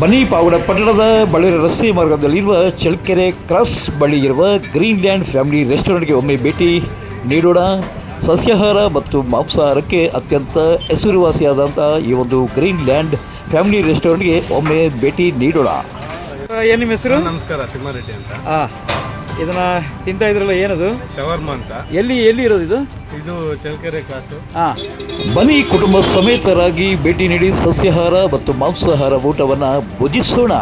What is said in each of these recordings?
ಬನ್ನಿ ಪಾವಡ ಪಟ್ಟಣದ ಬಳ್ಳಾರಿ ರಸ್ತೆ ಮಾರ್ಗದಲ್ಲಿರುವ ಚಳ್ಳಕೆರೆ ಕ್ರಾಸ್ ಬಳಿ ಇರುವ ಗ್ರೀನ್ಲ್ಯಾಂಡ್ ಫ್ಯಾಮಿಲಿ ರೆಸ್ಟೋರೆಂಟ್ಗೆ ಒಮ್ಮೆ ಭೇಟಿ ನೀಡೋಣ. ಸಸ್ಯಾಹಾರ ಮತ್ತು ಮಾಂಸಾಹಾರಕ್ಕೆ ಅತ್ಯಂತ ಹೆಸರುವಾಸಿಯಾದಂಥ ಈ ಒಂದು ಗ್ರೀನ್ಲ್ಯಾಂಡ್ ಫ್ಯಾಮಿಲಿ ರೆಸ್ಟೋರೆಂಟ್ಗೆ ಒಮ್ಮೆ ಭೇಟಿ ನೀಡೋಣ. ಏನು ನಿಮ್ಮ ಹೆಸರು? ನಮಸ್ಕಾರ ತಿಮ್ಮಾರೆಡ್ಡಿ ಅಂತ. ಹಾಂ ಇದನ್ನ ತಿಂತಾ ಇದ್ರಲ್ಲ ಏನದು? ಶವರ್ಮ ಅಂತ. ಎಲ್ಲಿ ಎಲ್ಲಿ ಇರೋದು ಇದು? ಇದು ಚಳ್ಳಕೆರೆ ಕ್ಲಾಸು ಹಾಂ. ಬನ್ನಿ ಕುಟುಂಬ ಸಮೇತರಾಗಿ ಭೇಟಿ ನೀಡಿ ಸಸ್ಯಾಹಾರ ಮತ್ತು ಮಾಂಸಾಹಾರ ಊಟವನ್ನು ಭುಜಿಸೋಣ.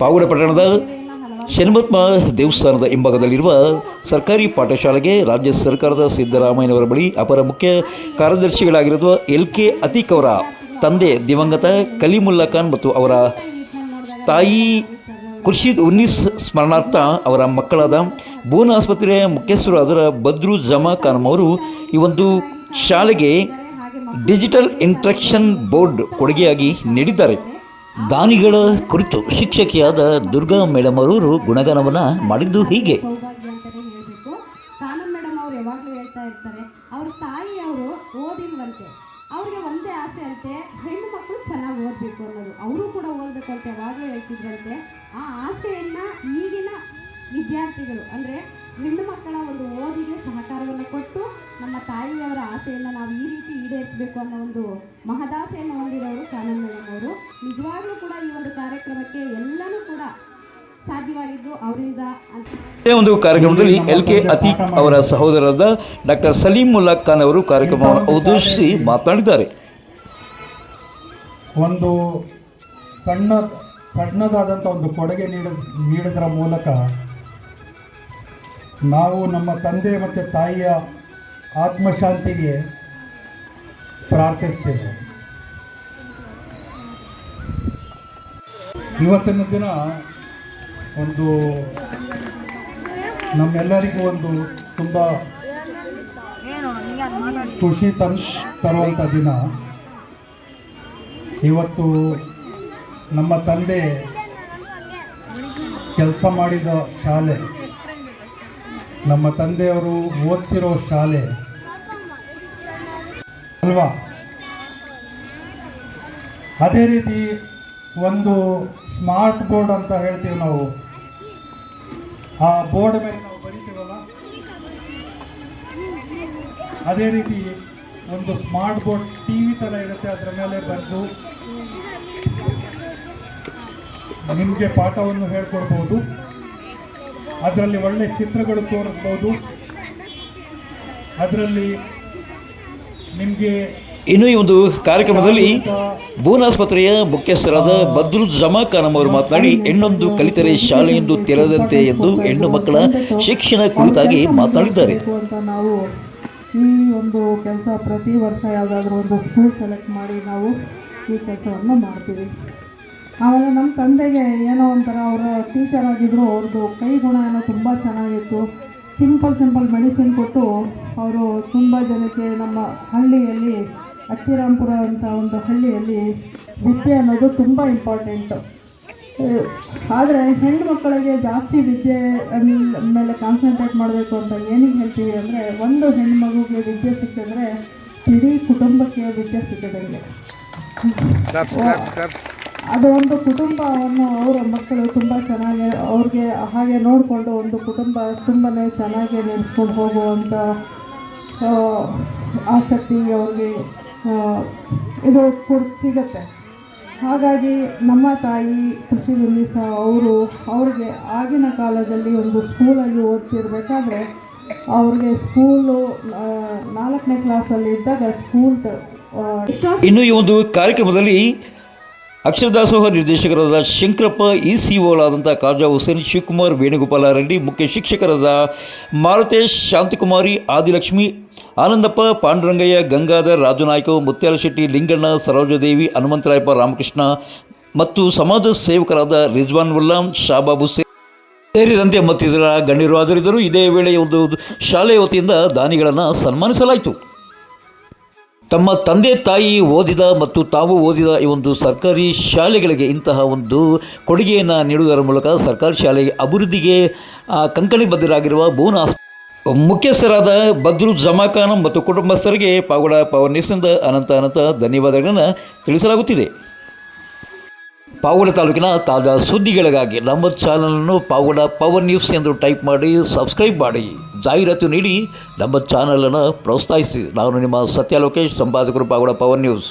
ಪಾವಡ ಪಟ್ಟಣದ ಶನಿಮತ್ಮ ದೇವಸ್ಥಾನದ ಹಿಂಭಾಗದಲ್ಲಿರುವ ಸರ್ಕಾರಿ ಪಾಠಶಾಲೆಗೆ ರಾಜ್ಯ ಸರ್ಕಾರದ ಸಿದ್ದರಾಮಯ್ಯನವರ ಬಳಿ ಅಪರ ಮುಖ್ಯ ಕಾರ್ಯದರ್ಶಿಗಳಾಗಿರುವ ಎಲ್ ಕೆ ಅತೀಕ್ ಅವರ ತಂದೆ ದಿವಂಗತ ಕಲಿಮುಲ್ಲಾ ಖಾನ್ ಮತ್ತು ಅವರ ತಾಯಿ ಖುರ್ಷಿದ್ ಉನ್ನೀಸ್ ಸ್ಮರಣಾರ್ಥ ಅವರ ಮಕ್ಕಳಾದ ಭುವನ ಆಸ್ಪತ್ರೆಯ ಮುಖ್ಯಸ್ಥರು ಅದರ ಬದ್ರು ಜಮಾ ಖಾನ್ ಅವರು ಈ ಒಂದು ಶಾಲೆಗೆ ಡಿಜಿಟಲ್ ಇಂಟ್ರಕ್ಷನ್ ಬೋರ್ಡ್ ಕೊಡುಗೆಯಾಗಿ ನೀಡಿದ್ದಾರೆ. ದಾನಿಗಳ ಕುರಿತು ಶಿಕ್ಷಕಿಯಾದ ದುರ್ಗಾ ಮೇಡಮ್ ಅವರು ಗುಣಗಾನವನ್ನು ಮಾಡಿದ್ದು ಹೀಗೆ. ಓದಬೇಕು ಅನ್ನೋದು. ಅವರು ಕೂಡ ಓದಬೇಕು ಅಂತ ಯಾವಾಗಲೂ ಹೇಳ್ತಿದ್ರಂತೆ. ಆ ಆಸೆಯನ್ನು ಈಗಿನ ವಿದ್ಯಾರ್ಥಿಗಳು, ಅಂದ್ರೆ ಹೆಣ್ಣು ಮಕ್ಕಳ ಒಂದು ಓದಿಗೆ ಸಹಕಾರವನ್ನು ಕೊಟ್ಟು ನಮ್ಮ ತಾಯಿಯವರ ಆಸೆಯನ್ನು ನಾವು ಈ ರೀತಿ ಈಡೇರಿಸಬೇಕು ಅನ್ನೋ ಒಂದು ಮಹದಾಸೆಯನ್ನು ಹೊಂದಿರೋರು ಕಾನೂನು ಅವರು ನಿಜವಾಗ್ಲೂ ಕೂಡ ಈ ಒಂದು ಕಾರ್ಯಕ್ರಮಕ್ಕೆ ಎಲ್ಲನೂ ಕೂಡ ಒಂದು ಕಾರ್ಯಕ್ರಮದಲ್ಲಿ ಎಲ್ ಕೆ ಅತೀಕ್ ಅವರ ಸಹೋದರರಾದ ಡಾಕ್ಟರ್ ಸಲೀಂ ಮುಲ್ಲಾ ಖಾನ್ ಅವರು ಕಾರ್ಯಕ್ರಮವನ್ನು ಉದ್ದೇಶಿಸಿ ಮಾತನಾಡಿದ್ದಾರೆ. ಒಂದು ಸಣ್ಣ ಸಣ್ಣದಾದಂಥ ಒಂದು ಕೊಡುಗೆ ನೀಡ ನೀಡೋದರ ಮೂಲಕ ನಾವು ನಮ್ಮ ತಂದೆ ಮತ್ತು ತಾಯಿಯ ಆತ್ಮಶಾಂತಿಗೆ ಪ್ರಾರ್ಥಿಸ್ತೇವೆ. ಇವತ್ತಿನ ದಿನ ಒಂದು ನಮ್ಮೆಲ್ಲರಿಗೂ ಒಂದು ತುಂಬ ಖುಷಿ ತನ್ ತರುವಂಥ ದಿನ. ಇವತ್ತು ನಮ್ಮ ತಂದೆ ಕೆಲಸ ಮಾಡಿದ ಶಾಲೆ. ನಮ್ಮ ತಂದೆಯವರು ಓದಿಸಿರೋ ಶಾಲೆ. ಅಲ್ವಾ? ಅದೇ ರೀತಿ ಒಂದು ಸ್ಮಾರ್ಟ್ ಬೋರ್ಡ್ ಅಂತ ಹೇಳ್ತೀವಿ ನಾವು. ಆ ಬೋರ್ಡ್ ಮೇಲೆ ನಾವು ಬರಿತೀವಲ್ಲ? ಅದೇ ರೀತಿ ಒಂದು ಸ್ಮಾರ್ಟ್ ಬೋರ್ಡ್ ಟಿ ವಿ ಥರ ಇರುತ್ತೆ, ಅದರ ಮೇಲೆ ಬರೆದು ನಿಮಗೆ ಪಾಠವನ್ನು ಹೇಳ್ಕೊಡ್ಬೋದು. ಅದರಲ್ಲಿ ಒಳ್ಳೆ ಚಿತ್ರಗಳು ತೋರಿಸ್ಬೋದು. ಅದರಲ್ಲಿ ನಿಮಗೆ ಇನ್ನು ಈ ಒಂದು ಕಾರ್ಯಕ್ರಮದಲ್ಲಿ ಭುವನಾಸ್ಪತ್ರೆಯ ಮುಖ್ಯಸ್ಥರಾದ ಬದ್ರು ಜಮಾ ಖಾನಂ ಅವರು ಮಾತನಾಡಿ ಹೆಣ್ಣೊಂದು ಕಲಿತರೆ ಶಾಲೆಯೊಂದು ತೆರೆದಂತೆ ಎಂದು ಹೆಣ್ಣು ಮಕ್ಕಳ ಶಿಕ್ಷಣ ಕುರಿತಾಗಿ ಮಾತನಾಡಿದ್ದಾರೆ. ಅಂತ ನಾವು ಈ ಒಂದು ಕೆಲಸ ಪ್ರತಿ ವರ್ಷ ಯಾವುದಾದ್ರೂ ಒಂದು ಸ್ಕೂಲ್ ಸೆಲೆಕ್ಟ್ ಮಾಡಿ ನಾವು ಈ ಕೆಲಸವನ್ನು ಮಾಡ್ತೀವಿ. ಆಮೇಲೆ ನಮ್ಮ ತಂದೆಗೆ ಏನೋ ಒಂಥರ ಅವರ ಟೀಚರ್ ಆಗಿದ್ರು ಅವ್ರದ್ದು ಕೈ ಗುಣ ಏನೋ ತುಂಬ ಚೆನ್ನಾಗಿತ್ತು. ಸಿಂಪಲ್ ಸಿಂಪಲ್ ಮೆಡಿಸಿನ್ ಕೊಟ್ಟು ಅವರು ತುಂಬ ಜನಕ್ಕೆ ನಮ್ಮ ಹಳ್ಳಿಯಲ್ಲಿ ಅಕ್ಕಿರಾಂಪುರ ಅಂತ ಒಂದು ಹಳ್ಳಿಯಲ್ಲಿ ವಿದ್ಯೆ ಅನ್ನೋದು ತುಂಬ ಇಂಪಾರ್ಟೆಂಟು ಆದರೆ ಹೆಣ್ಣು ಮಕ್ಕಳಿಗೆ ಜಾಸ್ತಿ ವಿದ್ಯೆ ಮೇಲೆ ಕಾನ್ಸಂಟ್ರೇಟ್ ಮಾಡಬೇಕು ಅಂತ ಏನಿಗೆ ಹೇಳ್ತೀವಿ ಅಂದರೆ, ಒಂದು ಹೆಣ್ಣು ಮಗುಗೆ ವಿದ್ಯೆ ಸಿಕ್ಕಿದ್ರೆ ಇಡೀ ಕುಟುಂಬಕ್ಕೆ ವಿದ್ಯೆ ಸಿಕ್ಕಿದಂಗೆ. ಅದು ಒಂದು ಕುಟುಂಬವನ್ನು ಅವರ ಮಕ್ಕಳು ತುಂಬ ಚೆನ್ನಾಗಿ ಅವ್ರಿಗೆ ಹಾಗೆ ನೋಡಿಕೊಂಡು ಒಂದು ಕುಟುಂಬ ತುಂಬಾ ಚೆನ್ನಾಗಿ ನಡೆಸ್ಕೊಂಡು ಹೋಗುವಂಥ ಆಸಕ್ತಿ ಅವ್ರಿಗೆ ಇದು ಕೊಡ್ ಸಿಗತ್ತೆ. ಹಾಗಾಗಿ ನಮ್ಮ ತಾಯಿ ಕೃಷಿ ಸಹ ಅವರು ಅವ್ರಿಗೆ ಆಗಿನ ಕಾಲದಲ್ಲಿ ಒಂದು ಸ್ಕೂಲಲ್ಲಿ ಓದ್ತಿರ್ಬೇಕಾದ್ರೆ ಅವ್ರಿಗೆ ಸ್ಕೂಲು ನಾಲ್ಕನೇ ಕ್ಲಾಸಲ್ಲಿ ಇದ್ದಾಗ ಸ್ಕೂಲ್ ಇನ್ನು ಈ ಒಂದು ಕಾರ್ಯಕ್ರಮದಲ್ಲಿ ಅಕ್ಷರದಾಸೋಹ ನಿರ್ದೇಶಕರಾದ ಶಂಕರಪ್ಪ ಇ ಸಿ ಓಗಳಾದಂಥ ಖಾಜಾ ಹುಸೇನ್, ಶಿವಕುಮಾರ್, ವೇಣುಗೋಪಾಲ ರೆಡ್ಡಿ, ಮುಖ್ಯ ಶಿಕ್ಷಕರಾದ ಮಾರುತೇಶ್, ಶಾಂತಕುಮಾರಿ, ಆದಿಲಕ್ಷ್ಮಿ, ಆನಂದಪ್ಪ, ಪಾಂಡುರಂಗಯ್ಯ, ಗಂಗಾಧರ್, ರಾಜನಾಯ್ಕ ಮುತ್ಯಾಲ ಶೆಟ್ಟಿ ಲಿಂಗಣ್ಣ, ಸರೋಜದೇವಿ, ಹನುಮಂತರಾಯಪ್ಪ, ರಾಮಕೃಷ್ಣ ಮತ್ತು ಸಮಾಜ ಸೇವಕರಾದ ರಿಜ್ವಾನ್ ಉಲ್ಲಾಂ ಶಾಬಾಬು ಸೇರಿದಂತೆ ಮತ್ತಿತರ ಗಣ್ಯರು ಹಾಜರಿದ್ದರು. ಇದೇ ವೇಳೆ ಒಂದು ಶಾಲೆಯ ವತಿಯಿಂದ ದಾನಿಗಳನ್ನು ಸನ್ಮಾನಿಸಲಾಯಿತು. ತಮ್ಮ ತಂದೆ ತಾಯಿ ಓದಿದ ಮತ್ತು ತಾವು ಓದಿದ ಈ ಒಂದು ಸರ್ಕಾರಿ ಶಾಲೆಗಳಿಗೆ ಇಂತಹ ಒಂದು ಕೊಡುಗೆಯನ್ನು ನೀಡುವುದರ ಮೂಲಕ ಸರ್ಕಾರಿ ಶಾಲೆಗೆ ಅಭಿವೃದ್ಧಿಗೆ ಆ, ಕಂಕಣಿ ಬದ್ಧರಾಗಿರುವ ಭುವನ ಮುಖ್ಯಸ್ಥರಾದ ಬದ್ರು ಜಮಾಖಾನ್ ಮತ್ತು ಕುಟುಂಬಸ್ಥರಿಗೆ ಪಾವಗಡ ಪವರ್ ನ್ಯೂಸ್ನಿಂದ ಅನಂತ ಅನಂತ ಧನ್ಯವಾದಗಳನ್ನು ತಿಳಿಸಲಾಗುತ್ತಿದೆ. ಪಾವಗಡ ತಾಲೂಕಿನ ತಾಜಾ ಸುದ್ದಿಗಳಿಗಾಗಿ ನಮ್ಮ ಚಾನಲನ್ನು ಪಾವಗಡ ಪವರ್ ನ್ಯೂಸ್ ಎಂದು ಟೈಪ್ ಮಾಡಿ ಸಬ್ಸ್ಕ್ರೈಬ್ ಮಾಡಿ. ಜಾಹೀರಾತು ನೀಡಿ ನಮ್ಮ ಚಾನಲನ್ನು ಪ್ರೋತ್ಸಾಹಿಸಿ. ನಾನು ನಿಮ್ಮ ಸತ್ಯ ಲೋಕೇಶ್ ಸಂಪಾದಕರು ಪಾವಗಡ ಪವರ್ ನ್ಯೂಸ್